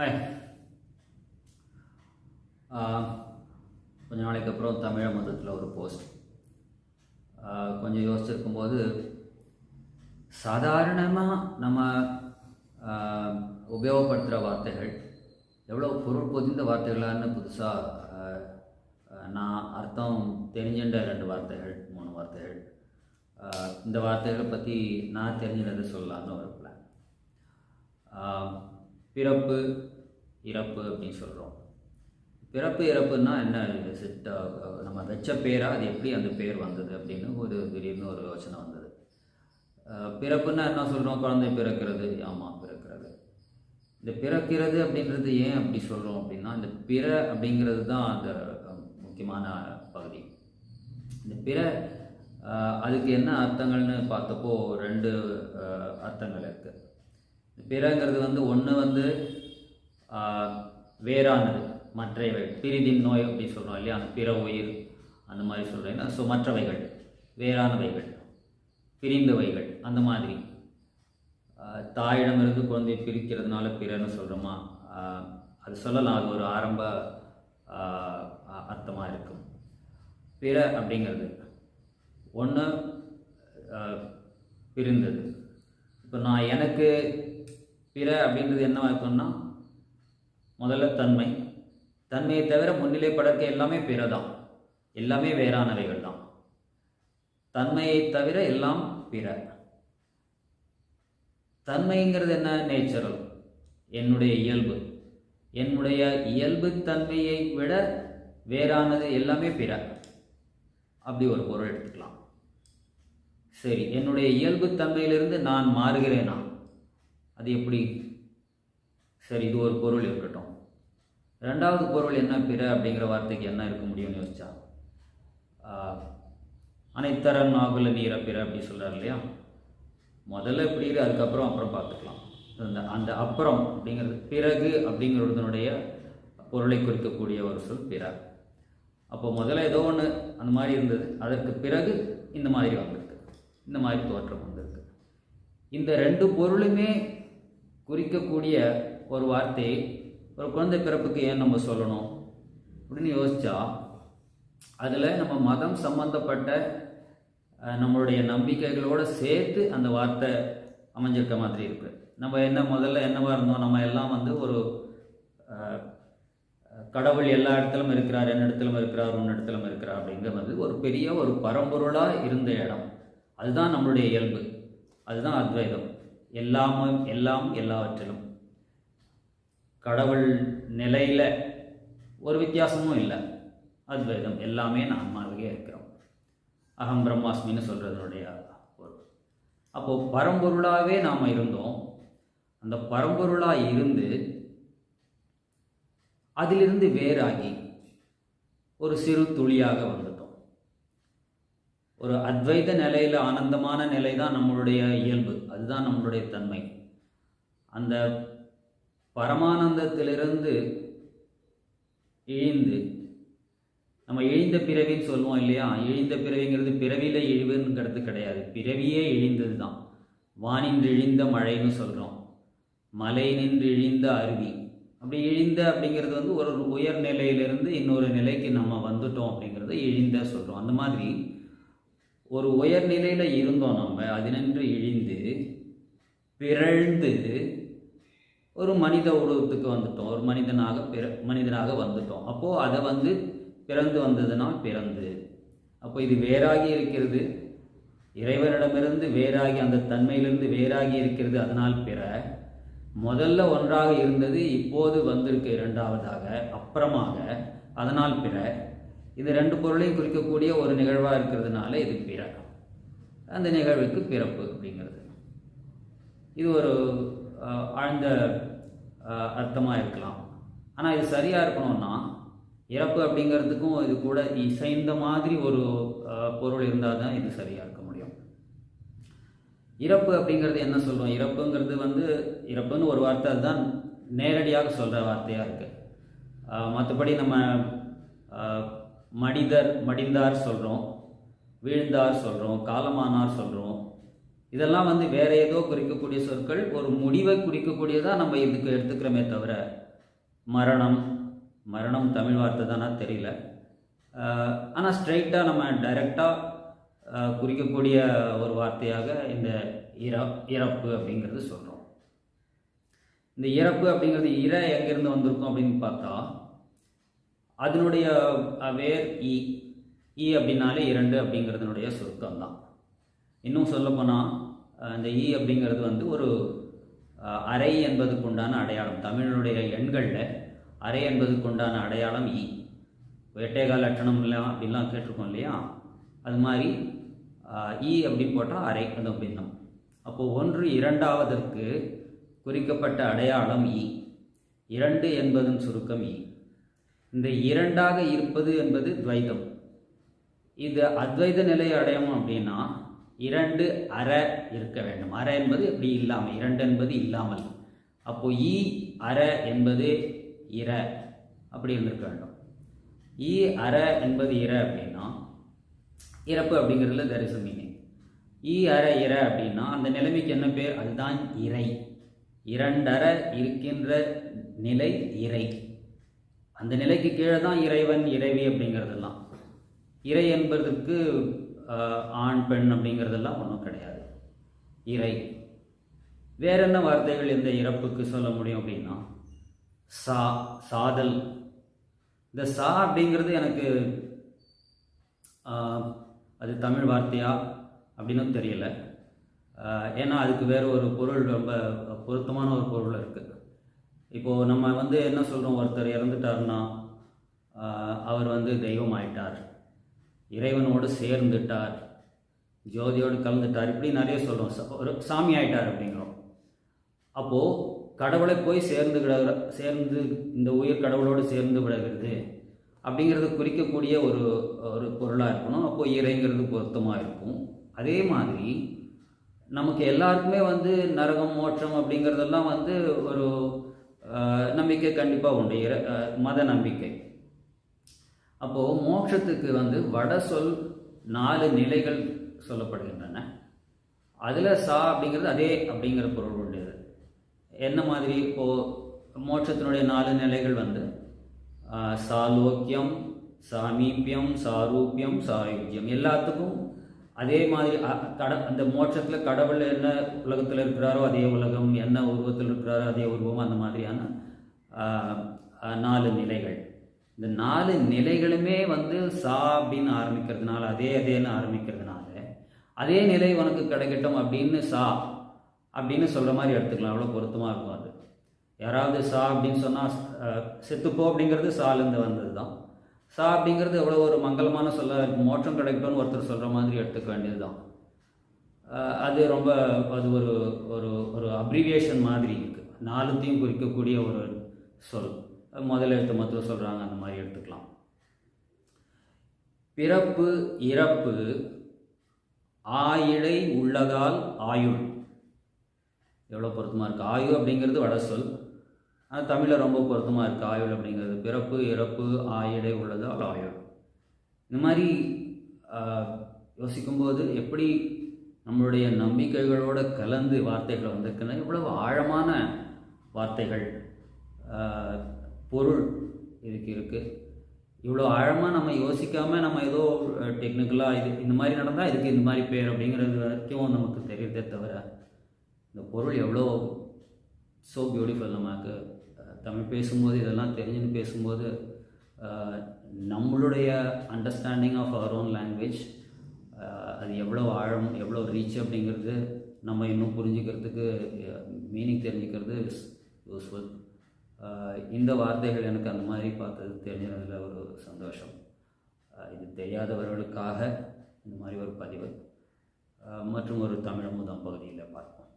Hi கொஞ்ச நாளைக்கு அப்புறம் தமிழ மதத்தில் ஒரு போஸ்ட் கொஞ்சம் யோசிச்சிருக்கும்போது சாதாரணமாக நம்ம உபயோகப்படுத்துகிற வார்த்தைகள் எவ்வளோ பொருள் பொதிந்த வார்த்தைகளான்னு புதுசாக நான் அர்த்தம் தெரிஞ்சின்ற ரெண்டு வார்த்தைகள் மூணு வார்த்தைகள். இந்த வார்த்தைகளை பற்றி நான் தெரிஞ்சினதை சொல்லலாம்னு ஒரு பிளான் பிறப்பு இறப்பு அப்படின்னு சொல்கிறோம் பிறப்பு இறப்புன்னா என்ன? is நம்ம வச்ச பேராக அது எப்படி அந்த பேர் வந்தது அப்படின்னு ஒரு திடீர்னு ஒரு யோசனை வந்தது. பிறப்புன்னா என்ன சொல்கிறோம் குழந்தை பிறக்கிறது. ஆமாம் பிறக்கிறது. இந்த பிறக்கிறது அப்படின்றது ஏன் அப்படி சொல்கிறோம் அப்படின்னா இந்த பிற அப்படிங்கிறது தான் அந்த முக்கியமான பகுதி. இந்த பிற அதுக்கு என்ன அர்த்தங்கள்னு பார்த்தப்போ ரெண்டு அர்த்தங்கள் இருக்குது பிறங்கிறது வந்து ஒன்று வந்து வேறானது. மற்றவை பிரிதின் நோய் அப்படி சொல்கிறோம் இல்லையா? அந்த பிற உயிர் அந்த மாதிரி சொல்கிறேன் ஸோ மற்றவைகள். வேறானவைகள். பிரிந்தவைகள். அந்த மாதிரி. தாயிடமிருந்து குழந்தையை பிரிக்கிறதுனால பிறன்னு சொல்கிறோமா அது சொல்லலாம். அது ஒரு ஆரம்ப அர்த்தமாக இருக்கும். பிற அப்படிங்கிறது. ஒன்று பிரிந்தது. இப்போ நான் எனக்கு பிற அப்படின்றது என்ன இருக்கும்னா முதல்ல தன்மை. தன்மையை தவிர முன்னிலைப்படக்க எல்லாமே பிற தான் எல்லாமே வேறானவைகள் தான் தன்மையை தவிர எல்லாம் பிற. தன்மைங்கிறது என்ன? நேச்சுரல். என்னுடைய இயல்பு. என்னுடைய இயல்பு தன்மையை விட வேறானது எல்லாமே பிற. அப்படி ஒரு பொருள் எடுத்துக்கலாம். சரி என்னுடைய இயல்பு தன்மையிலிருந்து நான் மாறுகிறேனா? அது எப்படி? சரி இது ஒரு பொருள் இருக்கட்டும். ரெண்டாவது பொருள் என்ன பிற அப்படிங்கிற வார்த்தைக்கு என்ன இருக்க முடியும்னு யோசிச்சா? அனைத்தரன் ஆகுல நீர பிற அப்படி சொல்கிறார் இல்லையா? முதல்ல இப்படி இரு, அதுக்கப்புறம் அப்புறம் பார்த்துக்கலாம். அந்த அந்த அப்புறம் அப்படிங்கிறது பிறகு அப்படிங்கிறதனுடைய பொருளை குறிக்கக்கூடிய ஒரு சொல் பிற. அப்போ முதல்ல ஏதோ ஒன்று அந்த மாதிரி இருந்தது. அதற்கு பிறகு இந்த மாதிரி வந்திருக்கு. இந்த மாதிரி தோற்றம் வந்திருக்கு. இந்த ரெண்டு பொருளுமே குறிக்கக்கூடிய ஒரு வார்த்தையை ஒரு குழந்தை பிறப்புக்கு ஏன் நம்ம சொல்லணும் அப்படின்னு யோசிச்சா அதில் நம்ம மதம் சம்பந்தப்பட்ட நம்மளுடைய நம்பிக்கைகளோடு சேர்த்து அந்த வார்த்தை அமைஞ்சிருக்க மாதிரி இருக்குது நம்ம என்ன முதல்ல என்னவாக இருந்தோம்? நம்ம எல்லாம் வந்து ஒரு கடவுள் எல்லா இடத்துலும் இருக்கிறார் என்ன இடத்திலும் இருக்கிறார் உன் இடத்துல இருக்கிறார் அப்படிங்கிறது ஒரு பெரிய ஒரு பரம்பொருளாக இருந்த இடம். அதுதான் நம்மளுடைய இயல்பு. அதுதான் அத்வைதம். எல்லாமும் எல்லாம் எல்லாவற்றிலும். கடவுள் நிலையில் ஒரு வித்தியாசமும் இல்லை. அத்வைதம் எல்லாமே நாம் இருக்கிறோம். அகம் பிரம்மாஸ்மின்னு சொல்கிறதுனுடைய பொருள். அப்போது பரம்பொருளாகவே நாம் இருந்தோம். அந்த பரம்பொருளாக இருந்து அதிலிருந்து வேறாகி ஒரு சிறு துளியாக வந்தோம் ஒரு அத்வைத நிலையில் ஆனந்தமான நிலை தான் நம்மளுடைய இயல்பு. அதுதான் நம்மளுடைய தன்மை. அந்த பரமானந்தத்திலிருந்து இழிந்து நம்ம இழிந்த பிறவின்னு சொல்லுவோம் இல்லையா? இழிந்த பிறவிங்கிறது பிறவியில் இழிவுங்கிறது கிடையாது. பிறவியே இழிந்தது தான் வானின்று இழிந்த மழைன்னு சொல்கிறோம் மலை நின்று இழிந்த அருவி. அப்படி இழிந்த அப்படிங்கிறது வந்து ஒரு உயர் நிலையிலிருந்து இன்னொரு நிலைக்கு நம்ம வந்துட்டோம் அப்படிங்கிறத இழிந்த சொல்கிறோம் அந்த மாதிரி ஒரு உயர்நிலையில் இருந்தோம் நம்ம அதினின்று இழிந்து பிறழ்ந்து ஒரு மனித உலகத்துக்கு வந்துட்டோம். ஒரு மனிதனாக பிற மனிதனாக வந்துட்டோம். அப்போது அதை வந்து பிறந்து வந்ததுனால் பிறந்து. அப்போ இது வேறாகி இருக்கிறது. இறைவனிடமிருந்து வேறாகி அந்த தன்மையிலிருந்து வேறாகி இருக்கிறது. அதனால் பிற முதல்ல ஒன்றாக இருந்தது இப்போது வந்திருக்கு இரண்டாவதாக அப்புறமாக அதனால் பிற. இது ரெண்டு பொருளையும் குறிக்கக்கூடிய ஒரு நிகழ்வாக இருக்கிறதுனால இது பிற அந்த நிகழ்வுக்கு பிறப்பு அப்படிங்கிறது. இது ஒரு ஆழ்ந்த அர்த்தமாக இருக்கலாம். ஆனால் இது சரியாக இருக்கணும்னா இறப்பு அப்படிங்கிறதுக்கும் இது கூட இசைந்த மாதிரி ஒரு பொருள் இருந்தால் தான் இது சரியாக இருக்க முடியும். இறப்பு அப்படிங்கிறது என்ன சொல்லுவோம் இறப்புங்கிறது வந்து இறப்புன்னு ஒரு வார்த்தை அதுதான் நேரடியாக சொல்கிற வார்த்தையாக இருக்குது மற்றபடி நம்ம மடிதர் மடிந்தார் சொல்கிறோம் வீழ்ந்தார் சொல்கிறோம் காலமானார் சொல்கிறோம் இதெல்லாம் வந்து வேற ஏதோ குறிக்கக்கூடிய சொற்கள் ஒரு முடிவை குறிக்கக்கூடியதாக நம்ம இதுக்கு எடுத்துக்கிறோமே தவிர மரணம் மரணம் தமிழ் வார்த்தை தானா தெரியல. ஆனால் ஸ்ட்ரைட்டாக நம்ம டைரெக்டாக குறிக்கக்கூடிய ஒரு வார்த்தையாக இந்த இற இறப்பு அப்படிங்கிறது சொல்கிறோம் இந்த இறப்பு அப்படிங்கிறது இற எங்கேருந்து வந்திருக்கும் அப்படின்னு பார்த்தா அதனுடைய வேர் இ. இ அப்படின்னாலே இரண்டு அப்படிங்கிறதுனுடைய சுருக்கம் தான் இன்னும் சொல்லப்போனால் இந்த இ அப்படிங்கிறது வந்து ஒரு அறை என்பதுக்கு உண்டான அடையாளம். தமிழனுடைய எண்களில் அறை என்பதுக்கு உண்டான அடையாளம் இ. எட்டேகால் லட்சணம் இல்லை அப்படின்லாம் கேட்டிருக்கோம் இல்லையா? அது மாதிரி இ அப்படின்னு போட்டால் அறை அது அப்படின்னும் அப்போது ஒன்று இரண்டாவதற்கு குறிக்கப்பட்ட அடையாளம் இ. இரண்டு என்பதன் சுருக்கம் இ. இந்த இரண்டாக இருப்பது என்பது துவைதம். இது அத்வைத நிலையை அடையணும் அப்படின்னா இரண்டு அற இருக்க வேண்டும். அற என்பது எப்படி இல்லாமல் இரண்டு என்பது இல்லாமல். அப்போ ஈ அற என்பது இர அப்படி இருந்திருக்க வேண்டும். ஈ அற என்பது இர அப்படின்னா இறப்பு அப்படிங்கிறதுல there is மீனிங் ஈ அற இர அப்படின்னா அந்த நிலைமைக்கு என்ன பேர்? அதுதான் இறை. இரண்டற இருக்கின்ற நிலை இறை. அந்த நிலைக்கு கீழே தான் இறைவன் இறைவி அப்படிங்கிறதெல்லாம். இறை என்பதற்கு ஆண் பெண் அப்படிங்கிறதெல்லாம் ஒன்றும் கிடையாது. இறை. வேற என்ன வார்த்தைகள் இந்த இறப்புக்கு சொல்ல முடியும் அப்படின்னா சா சாதல். இந்த சா அப்படிங்கிறது எனக்கு அது தமிழ் வார்த்தையா அப்படின்னு தெரியல. ஏன்னா அதுக்கு வேறு ஒரு பொருள் ரொம்ப பொருத்தமான ஒரு பொருள் இருக்குது இப்போது நம்ம வந்து என்ன சொல்கிறோம் ஒருத்தர் இறந்துட்டாருன்னா அவர் வந்து தெய்வம் ஆயிட்டார் இறைவனோடு சேர்ந்துட்டார். ஜோதியோடு கலந்துட்டார். இப்படி நிறைய சொல்கிறோம் ஒரு சாமி ஆயிட்டார் அப்படிங்கிறோம். அப்போது கடவுளை போய் சேர்ந்து விட சேர்ந்து இந்த உயிர் கடவுளோடு சேர்ந்து விடுகிறது அப்படிங்கிறது குறிக்கக்கூடிய ஒரு ஒரு பொருளாக இருக்கணும். அப்போது இறைங்கிறது பொருத்தமாக இருக்கும். அதே மாதிரி நமக்கு எல்லாருக்குமே வந்து நரகம் மோட்சம் அப்படிங்கிறதெல்லாம் வந்து ஒரு நம்பிக்கை கண்டிப்பாக உண்டு. இறை- மத நம்பிக்கை. அப்போது மோட்சத்துக்கு வந்து வட சொல் நாலு நிலைகள் சொல்லப்படுகின்றன. அதில் சா அப்படிங்கிறது அதே அப்படிங்கிற பொருள் உடையது என்ன மாதிரி? இப்போது மோட்சத்தினுடைய நாலு நிலைகள் வந்து சாலோக்கியம் சாமீபியம் சாரூபியம் சாயுக்கியம் எல்லாத்துக்கும் அதே மாதிரி கட அந்த மோட்சத்தில் கடவுள் என்ன உலகத்தில் இருக்கிறாரோ அதே உலகம் என்ன உருவத்தில் இருக்கிறாரோ அதே உருவம் அந்த மாதிரியான நாலு நிலைகள். இந்த நாலு நிலைகளுமே வந்து சா அப்படின்னு ஆரம்பிக்கிறதுனால அதே அதேன்னு ஆரம்பிக்கிறதுனால அதே நிலை உனக்கு கிடைக்கட்டும் அப்படின்னு சா அப்படின்னு சொல்கிற மாதிரி எடுத்துக்கலாம். அவ்வளோ பொருத்தமாக இருக்கும் அது. யாராவது சா அப்படின்னு சொன்னால் செத்துப்போ அப்படிங்கிறது சாலேருந்து வந்தது தான் சா அப்படிங்கிறது எவ்வளோ ஒரு மங்களமான சொல்ல இருக்குது மோட்சம் கிடைக்கட்டும்னு ஒருத்தர் சொல்கிற மாதிரி எடுத்துக்க வேண்டியது தான் அது ரொம்ப அது ஒரு ஒரு ஒரு அப்ரிவியேஷன் மாதிரி இருக்குது நாலுத்தையும் குறிக்கக்கூடிய ஒரு சொல். முதல் எழுத்து மாத்திரம் சொல்கிறாங்க அந்த மாதிரி எடுத்துக்கலாம். பிறப்பு இறப்பு ஆயிழை உள்ளதால் ஆயுள். எவ்வளோ பொருத்தமாக இருக்குது ஆயு அப்படிங்கிறது வட சொல் ஆனால் தமிழில் ரொம்ப பொருத்தமாக இருக்குது ஆயுள் அப்படிங்கிறது. பிறப்பு இறப்பு ஆயிடை உள்ளதால் ஆயுள். இந்த மாதிரி யோசிக்கும்போது எப்படி நம்மளுடைய நம்பிக்கைகளோடு கலந்து வார்த்தைகள் வந்திருக்குன்னா இவ்வளவு ஆழமான வார்த்தைகள் பொருள் இதுக்கு இருக்குது இவ்வளோ ஆழமாக நம்ம யோசிக்காமல் நம்ம ஏதோ டெக்னிக்கலாக இது இந்த மாதிரி நடந்தால் இதுக்கு இந்த மாதிரி பேர் அப்படிங்கிறது வரைக்கும் நமக்கு தெரியுதே தவிர இந்த பொருள் எவ்வளோ ஸோ பியூட்டிஃபுல் நமக்கு தமிழ் பேசும்போது இதெல்லாம் தெரிஞ்சுன்னு பேசும்போது நம்மளுடைய understanding of our own language அது எவ்வளோ ஆழம் எவ்வளோ ரீச் அப்படிங்கிறது நம்ம இன்னும் புரிஞ்சுக்கிறதுக்கு மீனிங் தெரிஞ்சுக்கிறது இஸ் யூஸ்ஃபுல் இந்த வார்த்தைகள் எனக்கு அந்த மாதிரி பார்த்தது தெரிஞ்சதில் ஒரு சந்தோஷம். இது தெரியாதவர்களுக்காக இந்த மாதிரி ஒரு பதிவு. மற்றும் ஒரு தமிழ் முதம் பகுதியில் பார்ப்போம்.